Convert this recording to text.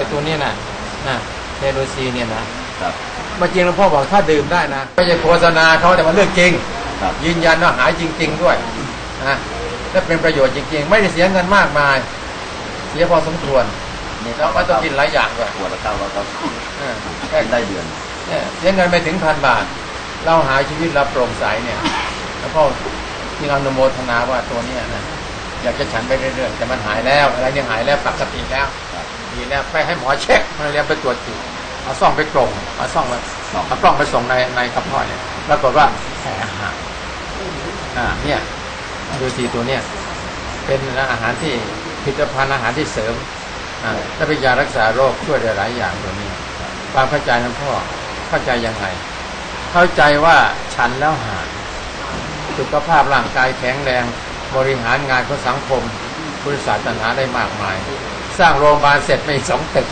แต่ตัวนี้นะนะเทโรซีเนี่ยนะครับมาจริงหลวงพ่อบอกถ้าดื่มได้นะไม่ใช่โฆษณาเขาแต่มันเรื่องจริง ครับยืนยันว่าหายจริง ๆ ด้วยนะและเป็นประโยชน์จริง ๆ ไม่ได้เสียเงินมากมาย เสียพอสมควรนี่แล้วก็ต้องกินหลายอย่างด้วยขวดละเก้าร้อยเก้าสิบเออแค่กินได้เดือนเนี่ยเสียเงินไปถึงพันบาท เราหาชีวิตเราโปร่งใสเนี่ยแล้วก็ที่เราอนุโมทนาว่าตัวเนี้ยนะอยากจะฉันไปเรื่อยๆแต่มันหายแล้วอะไรยังหายแล้วปกติแล้วครับ ดีแล้วไปให้หมอเช็คมาเรียนไปตรวจจิตเอาซ่องไปกลงเอาซ่องมาสองเอากล้องไปส่งในในกระเพาะเนี่ยปรากฏว่าแผลหายอ่าเนี่ยดูทีตัวเนี้ยเป็นอาหารที่ผลิตภัณฑ์อาหารที่เสริมอ่าและเป็นยารักษาโรคช่วยได้หลายอย่างตัวนี้ความเข้าใจนะพ่อเข้าใจยังไง เข้าใจว่าฉันแล้วหายสุขภาพร่างกายแข็งแรง บริหารงานของสังคมพุทธศาสนาได้มากมาย สร้างโรงพยาบาลเสร็จไม่สองตึก